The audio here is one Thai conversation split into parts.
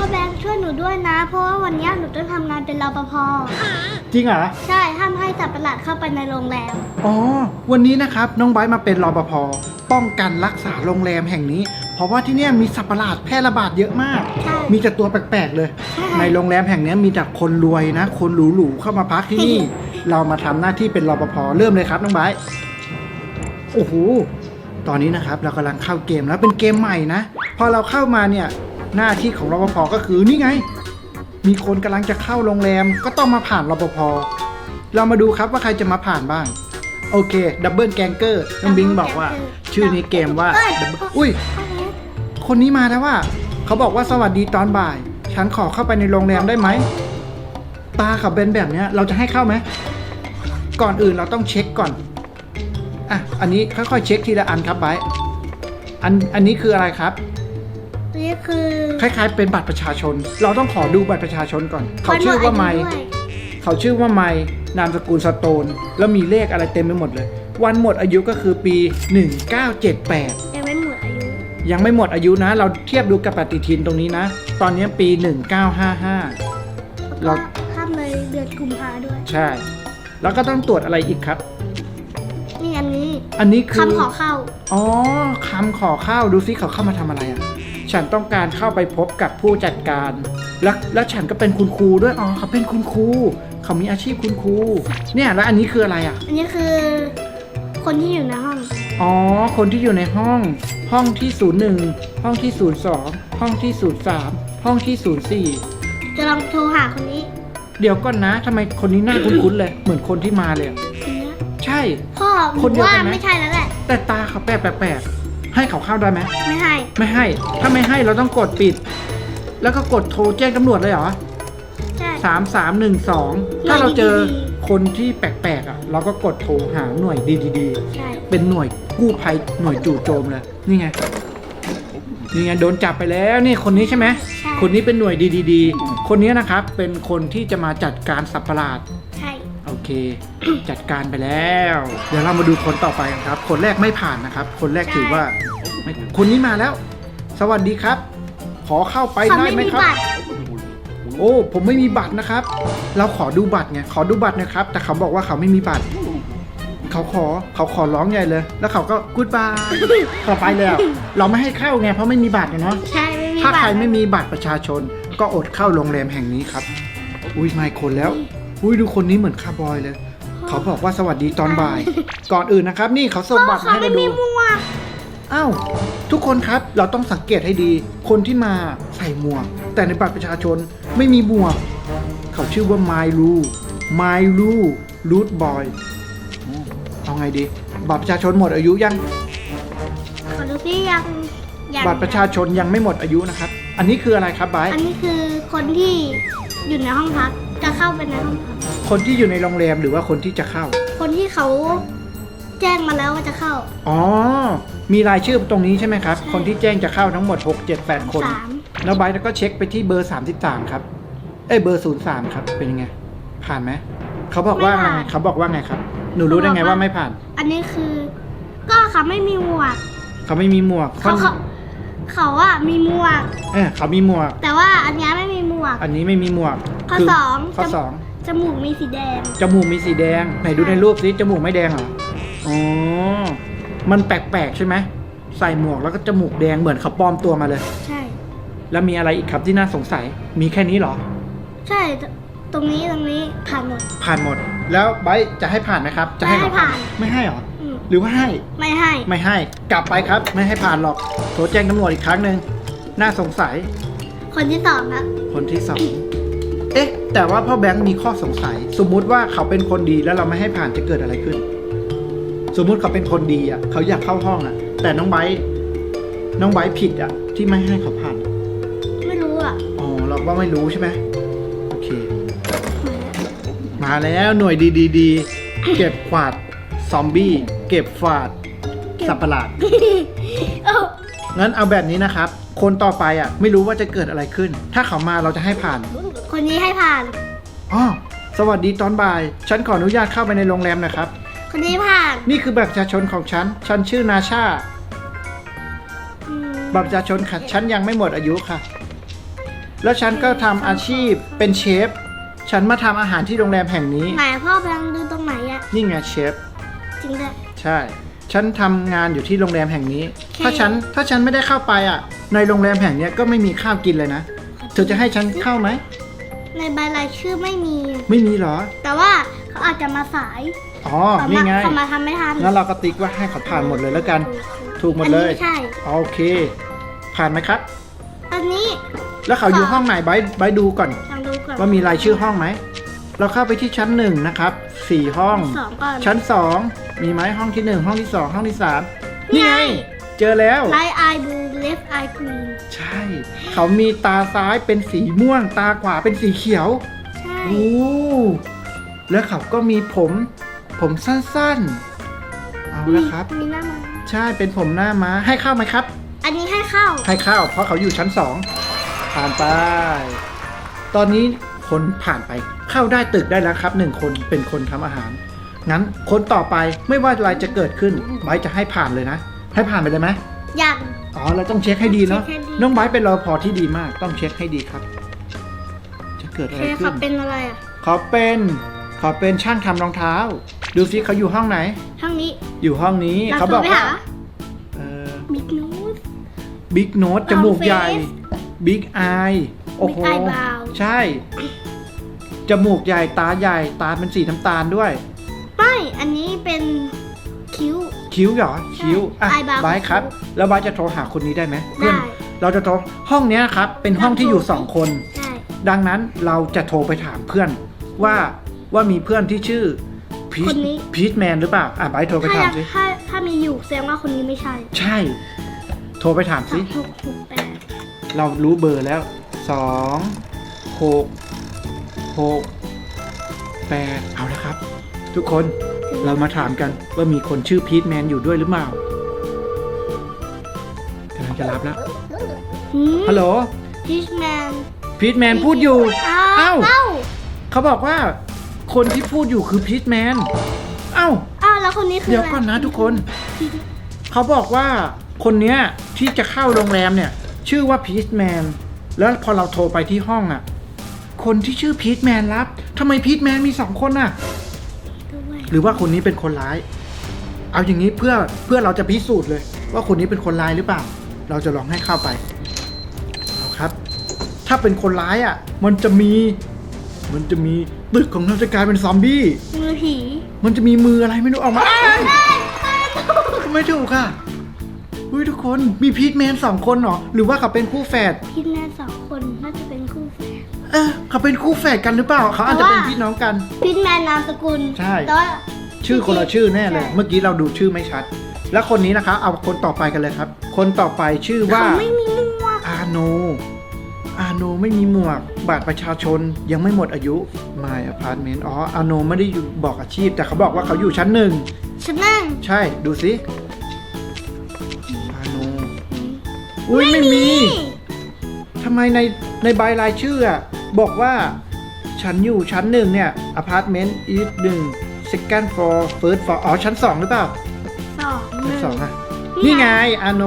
พ่อแบงค์ช่วยหนูด้วยนะ เพราะว่าวันเนี้ยหนูต้องทำงานเป็นรปภ จริงเหรอ ใช่ ห้ามให้สัตว์ประหลาดเข้าไปในโรงแรม อ๋อ วันนี้นะครับน้องไบร์ทมาเป็นรปภ ป้องกันรักษาโรงแรมแห่งนี้ เพราะว่าที่เนี่ยมีสัตว์ประหลาดแพร่ระบาดเยอะมาก ใช่มีแต่ตัวแปลกๆเลย ใช่ ในโรงแรมแห่งเนี้ยมีแต่คนรวยนะ คนหรูๆเข้ามาพักที่นี่ เรามาทำหน้าที่เป็นรปภ เริ่มเลยครับน้องไบร์ทโอ้โห ตอนนี้นะครับเรากำลังเข้าเกมแล้วเป็นเกมใหม่นะ พอเราเข้ามาเนี่ย หน้าที่ของรปภก็คือนี่ไง มีคนกำลังจะเข้าโรงแรมก็ต้องมาผ่านรปภเรามาดูครับว่าใครจะมาผ่านบ้าง โอเค ดับเบิลแกงเกอร์น้องบิงบอกว่า ชื่อในเกมว่าเอ้ย Double- อุ้ย คนนี้มาแล้วว่า เขาบอกว่าสวัสดีตอนบ่าย ฉันขอเข้าไปในโรงแรมได้ไหม ตาเขาเป็นแบบเนี้ยเราจะให้เข้าไหม ก่อนอื่นเราต้องเช็คก่อน อะ อันนี้ค่อยๆเช็คทีละอันครับไบร์ทอัน อันนี้คืออะไรครับ นี่คือคล้ายๆ เป็นบัตรประชาชน เราต้องขอดูบัตรประชาชนก่อน เขาชื่อว่าไมค์วันหดอายุด้วยเขาชื่อว่าไมค์นามสกุลสโตน แล้วมีเลขอะไรเต็มไปหมดเลย วันหมดอายุก็คือปี 1978 ยังไม่หมดอายุ ยังไม่หมดอายุนะ เราเทียบดูกับปฏิทินตรงนี้นะ ตอนนี้ปี 1955แล้วเราก็ข้ามเลยเดือนกุมภาด้วย ใช่ แล้วก็ต้องตรวจอะไรอีกครับ นี่อันนี้ อันนี้คือคำขอเข้า อ๋อคำขอเข้า ดูซิเขาเข้ามาทำอะไรอะ ฉันต้องการเข้าไปพบกับผู้จัดการ แล้วแล้วฉันก็เป็นคุณครูด้วย อ๋อเขาเป็นคุณครู เขามีอาชีพคุณครู เนี่ยแล้วอันนี้คืออะไรอะ อันนี้คือ คนที่อยู่ในห้อง อ๋อ คนที่อยู่ในห้อง ห้องที่ 01 ห้องที่ 02 ห้องที่ 03 ห้องที่ 04 จะลองโทรหาคนนี้เดี๋ยวก่อนนะทำไมคนนี้หน้าคุ้นๆเลย เหมือนคนที่มาเลยอะคนเนี้ยใช่ พ่อหคนูนเดียวว่ากันไหม ไม่ใช่แล้วแหละ แต่ตาเขาแปลกๆ ให้เขาเข้าได้ไหมไม่ให้ ไม่ให้ ถ้าไม่ให้เราต้องกดปิด แล้วก็กดโทรแจ้งตำรวจเลยเหรอใช่ สามสามหนึ่งสองหน่วยถ้าเราเจอดี คนที่แปลกๆอะ เราก็กดโทรหาหน่วยดีใช่ๆเป็นหน่วยกู้ภัยหน่วยจู่โจมเลยนี่ไง นี่ไงโดนจับไปแล้วนี่คนนี้ใช่ไหม ใช่ คนนี้เป็นหน่วยดีๆ คนนี้นะครับเป็นคนที่จะมาจัดการสัตว์ประหลาด ใช่ โอเค จัดการไปแล้ว เดี๋ยวเรามาดูคนต่อไปกันครับ คนแรกไม่ผ่านนะครับ คนแรกถือว่าไม่ คนนี้มาแล้ว สวัสดีครับ ขอเข้าไปเขาได้ไม่ไหมมีครับ บัตรโอ้ ผมไม่มีบัตรนะครับ เราขอดูบัตรไง ขอดูบัตรนะครับ แต่เขาบอกว่าเขาไม่มีบัตร เขาขอ เขาขอร้องใหญ่เลย แล้วเขาก็กูดบายเขาไปแล้ว เราไม่ให้เข้าไง เพราะไม่มีบัตรอะเนาะ ใช่ไม่มีถ้าบัตใครรไม่มีบัตรประชาชน ก็อดเข้าโรงแรมแห่งนี้ครับ อุ้ยไม่คนแล้ว อุ้ยดูคนนี้เหมือนคาร์บอยเลย เขาบอกว่าสวัสดีตอนบ่าย ก่อนอื่นนะครับ นี่เขาส่งพ่อบัตรมาเขาให้ไม่เรามีดูหมวก อ้าวทุกคนครับเราต้องสังเกตให้ดี คนที่มาใส่หมวก แต่ในบัตรประชาชนไม่มีหมวก เขาชื่อว่าไมลูไมลูรูทบอยเอาไงดี บัตรประชาชนหมดอายุยัง ขอดูสิยังยังบัตรประชาชนยังไม่หมดอายุนะครับ อันนี้คืออะไรครับไบร์ทอันนี้คือคนที่อยู่ในห้องพักจะเข้าไปในห้องพักคนที่อยู่ในโรงแรมหรือว่าคนที่จะเข้า คนที่เขา แจ้งมาแล้วว่าจะเข้า อ๋อ มีรายชื่อตรงนี้ใช่ไหมครับ ใช่ คนที่แจ้งจะเข้าทั้งหมด 6 7 8 คน สามแล้วไบร์ทก็เช็คไปที่เบอร์ 33 ครับ เอ้ยเบอร์ 03 ครับ เป็นยังไง ผ่านไหม เขาบอกว่าไงเขาบอกว่าไงครับ หนูรู้ได้ไงว่าไม่ผ่าน อันนี้คือ ก็เขาไม่มีหมวกเขาไม่มีหมวกเขาเขาเขาอะมีหมวก เออเขามีหมวก แต่ว่าอันเนี้ยไม่มีหมวก อันนี้ไม่มีหมวกข้อคืสองข้อจมูกสองจมูกมีสีแดง จมูกมีสีแดง ไหนดูในรูปสิ จมูกไม่แดงเหรอ อ๋อ มันแปลกๆใช่ไหม ใส่หมวกแล้วก็จมูกแดงเหมือนเขาปลอมตัวมาเลย ใช่ แล้วมีอะไรอีกครับที่น่าสงสัย มีแค่นี้เหรอ ใช่ ตรงนี้ตรงนี้ผ่านหมด ผ่านหมด แล้วไบร์ทจะให้ผ่านไหมครับ จะให้ไม่ให้เขาผ่านผ่าน ไม่ให้เหรอ อืมหรือว่าให้ ไม่ให้ ไม่ให้ กลับไปครับ ไม่ให้ผ่านหรอก โทรแจ้งตำรวจอีกครั้งหนึ่ง น่าสงสัย คนที่สองครับ คนที่สองเอ๊ะ แต่ว่าพ่อแบงค์มีข้อสงสัย สมมุติว่าเขาเป็นคนดีแล้วเราไม่ให้ผ่านจะเกิดอะไรขึ้นส มมุติเขาเป็นคนดีอะ เขาอยากเข้าห้องอะ แต่น้องไบร์ทน้องไบร์ทผิดอะ ที่ไม่ให้เขาผ่าน ไม่รู้อะอ๋อเราว่าไม่รู้ใช่ไหมโอเค มาแล้วหน่วยดีดีดีเก็บขวาดซอมบี้ เก็บฝาดเก็บสัตว์ประหลาด เอ้างั้นเอาแบบนี้นะครับ คนต่อไปอะ ไม่รู้ว่าจะเกิดอะไรขึ้น ถ้าเขามาเราจะให้ผ่าน คนนี้ให้ผ่าน อ๋อ สวัสดีตอนบ่าย ฉันขออนุญาตเข้าไปในโรงแรมนะครับ คนนี้ผ่านนี่คือบัตรประชาชนของฉัน ฉันชื่อนาชา อืมบัตรประชาชนค่ะ ฉันยังไม่หมดอายุค่ะ แล้วฉันก็ทำอาชีพเป็นเชฟ ฉันมาทำอาหารที่โรงแรมแห่งนี้ ไหนพ่อแบงค์ดูตรงไหนอะนี่ไงเชฟ จริงด้วย ใช่ ฉันทำงานอยู่ที่โรงแรมแห่งนี้โอเคถ้าฉันถ้าฉันไม่ได้เข้าไปอะ ในโรงแรมแห่งเนี้ยก็ไม่มีข้าวกินเลยนะ เธอจะให้ฉันเข้าไหม ในใบรายชื่อไม่มี ไม่มีเหรอ แต่ว่าเขาอาจจะมาสาย อ๋อ เขานี่มาไง เขามาทำไม่ทันงั้นเราก็ติ๊กว่าให้เขาผ่านหมดเลยแล้วกัน ถูกหมดเลย อันนี้ใช่ โอเค ผ่านไหมครับ อันนี้แล้วเขาอยู่ห้องไหนไบร์ทไบร์ทดูก่อน ลองดูก่อนว่ามีรายชื่อห้องไหม เราเข้าไปที่ชั้นหนึ่งนะครับสี่ห้อง สองก่อน ชั้นสองมีไหมห้องที่หนึ่งห้องที่สองห้องที่สามนี่นี่ไง ไง เจอแล้วไลท์ไอบูเลฟไอกรีนใช่ เขามีตาซ้ายเป็นสีม่วง ตาขวาเป็นสีเขียว ใช่ โอ้ แล้วเขาก็มีผม ผมสั้นๆ เอาละครับ มีหน้ามาใช่เป็นผมหน้าม้าให้เข้าไหมครับ อันนี้ให้เข้า ให้เข้า เพราะเขาอยู่ชั้นสองผ่านไป ตอนนี้คนผ่านไปเข้าได้ตึกได้แล้วครับหนึ่งคนเป็นคนทำอาหาร งั้นคนต่อไปไม่ว่าอะไรจะเกิดขึ้นไบร์ทจะให้ผ่านเลยนะ ให้ผ่านไปเลยไหมอย่าง อ๋อเราต้องเช็คให้ดีเนาะเช็คให้ดี น้องไบร์ทเป็นรอพอที่ดีมาก ต้องเช็คให้ดีครับ จะเกิดโออะเคไรขึ้เขานเป็นอะไรอะ เขาเป็นเขาเป็นช่างทำรองเท้า ดูซิเขาอยู่ห้องไหน ห้องนี้อยู่ห้องนี้เราเขาโทบรอกไปว่าหาเออบิ๊กนูสบิ๊กโนตจมูกใหญ่ Face บิ๊กอายโอ้โห Big eyebrow ใช่ จมูกใหญ่ตาใหญ่ตาเป็นสีน้ำตาลด้วยไม่อันนี้เป็นคิ้ว คิ้วเหรอ คิ้วอะ eyebrow บายครับ แล้วบายจะโทรหาคนนี้ได้ไหมเพื่อนได้เราจะโทรห้องเนี้ยครับ เป็นห้องที่อยู่สองคนใช่ดังนั้นเราจะโทรไปถามเพื่อนว่าว่ามีเพื่อนที่ชื่อ พีชพีชแมนหรือเปล่า อะบายโทรไปถ้าถามยังสิ ถ้าถ้ามีอยู่แสดงว่าคนนี้ไม่ใช่ใช่ โทรไปถามสอสิงหกหกแปดเรารู้เบอร์แล้วสองหกหกแปดเอาละครับ ทุกคนเรามาถามกันว่ามีคนชื่อพีทแมนอยู่ด้วยหรือเปล่ากำลังจะรับแล้ว ฮัลโหลพีชแมนพีทแมนพูดอยู่ อ้าว เอ้าเอ้าเขาบอกว่า คนที่พูดอยู่คือพีทแมนเอ้าอ้าวแล้วคนนี้คือเดี๋ยวอะไรก่อนนะทุกคน เขาบอกว่าคนเนี้ยที่จะเข้าโรงแรมเนี่ย ชื่อว่าพีทแมนแล้วพอเราโทรไปที่ห้องอะ คนที่ชื่อพีทแมนรับทำไมพีทแมนมีสองคนน่ะด้วยหรือว่าคนนี้เป็นคนร้าย เอาอย่างนี้เพื่อเพื่อเราจะพิสูจน์เลย ว่าคนนี้เป็นคนร้ายหรือเปล่า เราจะลองให้เข้าไปเอาครับ ถ้าเป็นคนร้ายอะ มันจะมี มันจะมีตึกของเราจะกลายเป็นซอมบี้ มือผีมันจะมีมืออะไรไม่รู้ออกมาทำไมถูกค่ะเฮ้ยทุกคนมีพีทแมนสองคนเหรอหรือว่าเขาเป็นคู่แฝดพีชแมนสองคนน่าจะเป็นคู่แฝด เออเขาเป็นคู่แฝดกันหรือเปล่าเขาอาจจะเป็นพี่น้องกันพีชแมนนามสกุลใช่ แต่ว่าชื่อคนละชื่อแน่เลยใช่เมื่อกี้เราดูชื่อไม่ชัด แล้วคนนี้นะคะเอาคนต่อไปกันเลยครับ คนต่อไปชื่อว่าเขาไม่มีหมวกอาโน อาโนไม่มีหมวก บัตรประชาชนยังไม่หมดอายุ My Apartment อ๋ออาโนไม่ได้อยู่บอกอาชีพ แต่เขาบอกว่าเขาอยู่ชั้นหนึ่ง ฉันนั่งใช่ดูสิอาโนอุ้ยไม่มีทำไมในในใบรายชื่ออะบอกว่าฉันอยู่ชั้นหนึ่งเนี่ยอพาร์ตเมนต์อีทหนึ่ง second floor first floor อ๋อชั้นสองหรือเปล่าสองหชั้นนึ่งสองอะนี่นี่ไงไงอาโน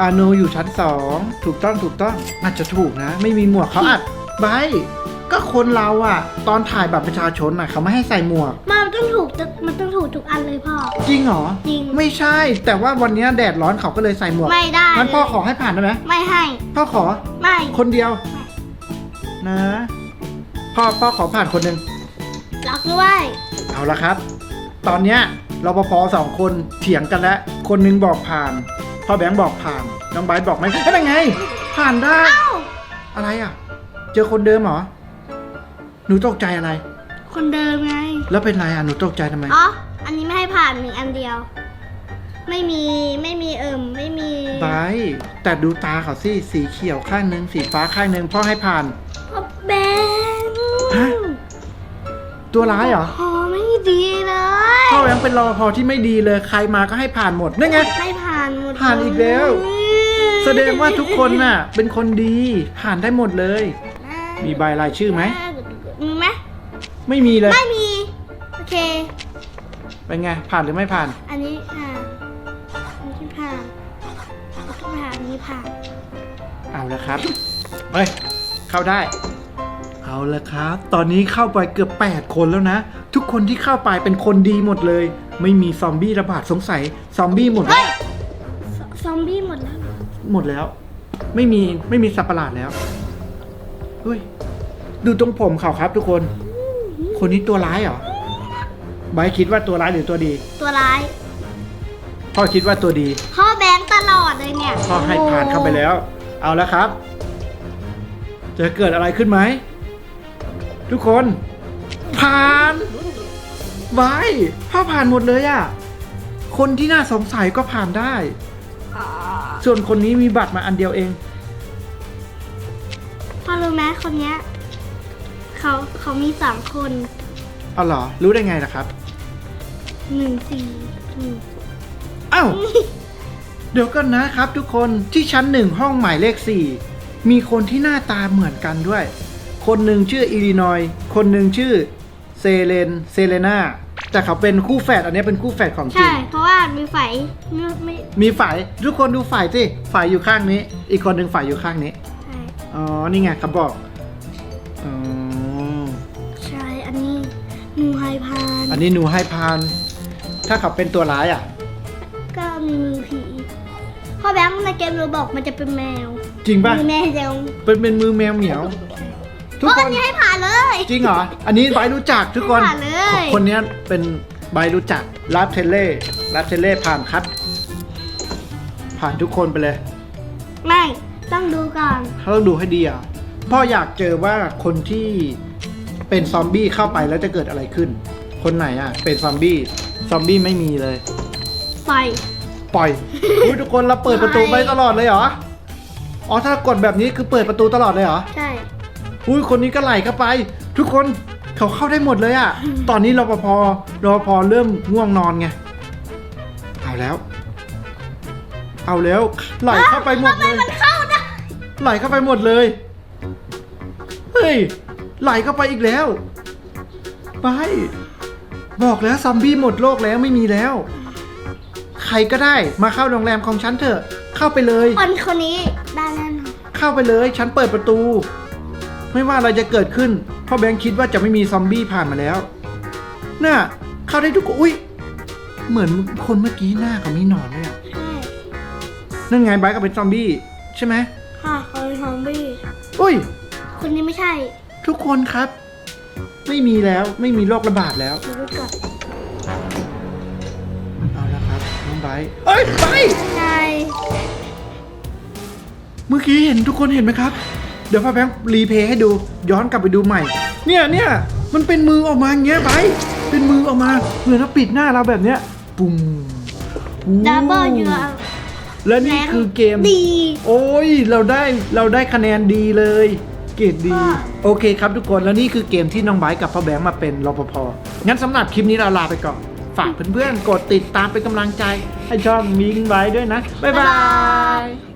อาโนอยู่ชั้นสองถูกต้องถูกต้องอาจจะถูกนะ ไม่มีหมวกเขาอัดใบก็คนเราอะตอนถ่ายบัตรประชาชนอะเขาไม่ให้ใส่หมวก มันต้องถูกจะมันต้องถูกทุกอันเลยพ่อ จริงเหรอจริง ไม่ใช่ แต่ว่าวันนี้แดดร้อนเขาก็เลยใส่หมวกไม่ได้งั้นพ่อขอให้ผ่านได้ไหมไม่ให้ พ่อขอไม่ คนเดียว นะ พ่อพ่อขอผ่านคนหนึ่งล็อกด้วย เอาละครับ ตอนเนี้ยรปภสองคนเถียงกันแล้วคนหนึงบอกผ่าน พ่อแบงค์บอกผ่าน น้องไบร์ทบอกไม่เอ้ยเป็นไง ผ่านได้ เอ้าอะไรอะ เจอคนเดิมเหรอ หนูตกใจอะไร คนเดิมไง แล้วเป็นไรอะ หนูตกใจทำไม อ๋อ อันนี้ไม่ให้ผ่านมีอันเดียว ไม่มีไม่มีเอิ่มไม่มีไบร์ทแต่ดูตาเขาสิ สีเขียวข้างหนึ่งสีฟ้าข้างหนึ่งพ่อให้ผ่าน พ่อแบงฮะ ตัวร้ายเหรอ พอไม่ดีเลย พ่อแบงค์เป็นรปภที่ไม่ดีเลย ใครมาก็ให้ผ่านหมดนั่นไง ไม่ ผ่านหมดผ่านอีกแล้วแสดงว่าทุกคนน่ะ เป็นคนดีผ่านได้หมดเลย มีใบรายชื่อไหม มีไหมไม่มีเลย ไม่มี โอเค เป็นไง ผ่านหรือไม่ผ่าน อันนี้ผ่านอันนี้ผ่านอันนี้ผ่านอันนี้ผ่านเอาละครับเฮ้ย เข้าได้ เอาละครับ ตอนนี้เข้าไปเกือบ 8 คนแล้วนะ ทุกคนที่เข้าไปเป็นคนดีหมดเลย ไม่มีซอมบี้ระบาดสงสัย ซอมบี้หมดเฮ้ยซซอม บี้หมดแล้วเหรอหมดแล้ว ไม่มีไม่มีสัตว์ประหลาดแล้วเฮ้ยดูตรงผมเขาครับ ทุกคน คนนี้ตัวร้ายเหรอไบร์ทคิดว่าตัวร้ายหรือตัวดี ตัวร้าย พ่อคิดว่าตัวดี พ่อแบงค์ตลอดเลยเนี่ยพ่อให้ผ่านเข้าไปแล้ว เอาแล้วครับ จะเกิดอะไรขึ้นไหม ทุกคน ผ่านไว้พ่อผ่านหมดเลยอะ่ะคนที่น่าสงสัยก็ผ่านได้ อ๋อ ส่วนคนนี้มีบัตรมาอันเดียวเองพ่อรู้ไหมคนเนี้ยเขาเขามีสามคนเอาเหรอ รู้ได้ไงล่ะครับ หนึ่งสี่หนึ่งอ้าว เดี๋ยวกันนะครับทุกคนที่ชั้นหนึ่งห้องหมายเลขสี่มีคนที่หน้าตาเหมือนกันด้วย คนหนึ่งชื่ออิลินอย คนหนึ่งชื่อเซเลน เซเลนา แต่เขาเป็นคู่แฝดอันนี้เป็นคู่แฝดของจริใช่ ง เพราะว่ามีไฟไม่ไม่มีฝ่ายทุกคนดูฝ่ายสิฝ่ายอยู่ข้างนี้ อีกคนหนึ่งฝ่ายอยู่ข้างนี้ ใช่อ๋อ นี่ไงเขาบอกอ๋อใช่ อันนี้หนูไฮพานอันนี้หนูให้พาน ถ้าเขาเป็นตัวร้ายอะ ก็มีมือผีพ่อแบงค์ในเกมโรบอกมันจะเป็นแมวจริงป่ะ มีแมวเดียวเป็นเป็นมือแมวเหมียว ทุกโอ้คอันนนี้ให้ผ่านเลย จริงเหรอ อันนี้ใบร์ทรู้จักทุกคนผ่านเลย คนเนี้ยเป็นใบร์ทรู้จักลาฟเทเล่ลาฟเทเล่ผ่านคัด ผ่านทุกคนไปเลยไม่ต้องดูก่อนเขาต้องดูให้ดีอะพ่ออยากเจอว่าคนที่เป็นซอมบี้เข้าไปแล้วจะเกิดอะไรขึ้น คนไหนอะ เป็นซอมบี้ซอมบี้ไม่มีเลยไฟปล่อยอุ๊ยทุกคนเราเปิดประตูไปตลอดเลยเหรอ อ๋อถ้ากดแบบนี้คือเปิดประตูตลอดเลยเหรอ ใช่ อุ้ยคนนี้ก็ไหลเข้าไป ทุกคนเขาเข้าได้หมดเลยอะ่ะ ตอนนี้รปภรปภเริ่มง่วงนอนไง เอาแล้ว เอาแล้วไหลเข้าไปหมดเลยมันเข้าได้ไหลเข้าไปหมดเลย เฮ้ย ไหลเข้าไปอีกแล้ว ไป บอกแล้วซอมบี้หมดโลกแล้วไม่มีแล้ว ใครก็ได้มาเข้าโรงแรมของฉันเถอะ เข้าไปเลย คนคนนี้ได้แน่นอนเข้าไปเลย ฉันเปิดประตู ไม่ว่าอะไรจะเกิดขึ้นพ่อแบงค์คิดว่าจะไม่มีซอมบี้ผ่านมาแล้ว น่ะเข้าได้ทุกคนอุ้ยเหมือนคนเมื่อกี้หน้าเขามีหนอนเลยอะใช่นั่นไงไบร์ทก็เป็นซอมบี้ใช่ไหมค่ะคนซอมบี้อุ้ย คนนี้ไม่ใช่ทุกคนครับ ไม่มีแล้วไม่มีโรคระบาดแล้ว ดูก่อนเอาละครับน้องไบร์ทเอ้ยไปใช่เมื่อกี้เห็นทุกคนเห็นไหมครับ เดี๋ยวพ่อแบงค์รีเพย์ให้ดูย้อนกลับไปดูใหม่ เนี่ยเนี่ยมันเป็นมือออกมาอย่างเงี้ยไปเป็นมือออกมาเหมือนเราปิดหน้าเราแบบเนี้ยปุ่มอู้ดับเบิลยูและนี่คือเกมดีโอ้ยเราได้เราได้คะแนนดีเลย เกรดดีอ่าโอเคครับทุกคนแล้วนี่คือเกมที่น้องไบร์ทกับพ่อแบงค์มาเป็นรปภงั้นสำหรับคลิปนี้เราลาไปก่อนฝากเพื่อนๆกดติดตามเป็นกำลังใจ ให้ช่องมิงไว้ด้วยนะ บ๊ายบาย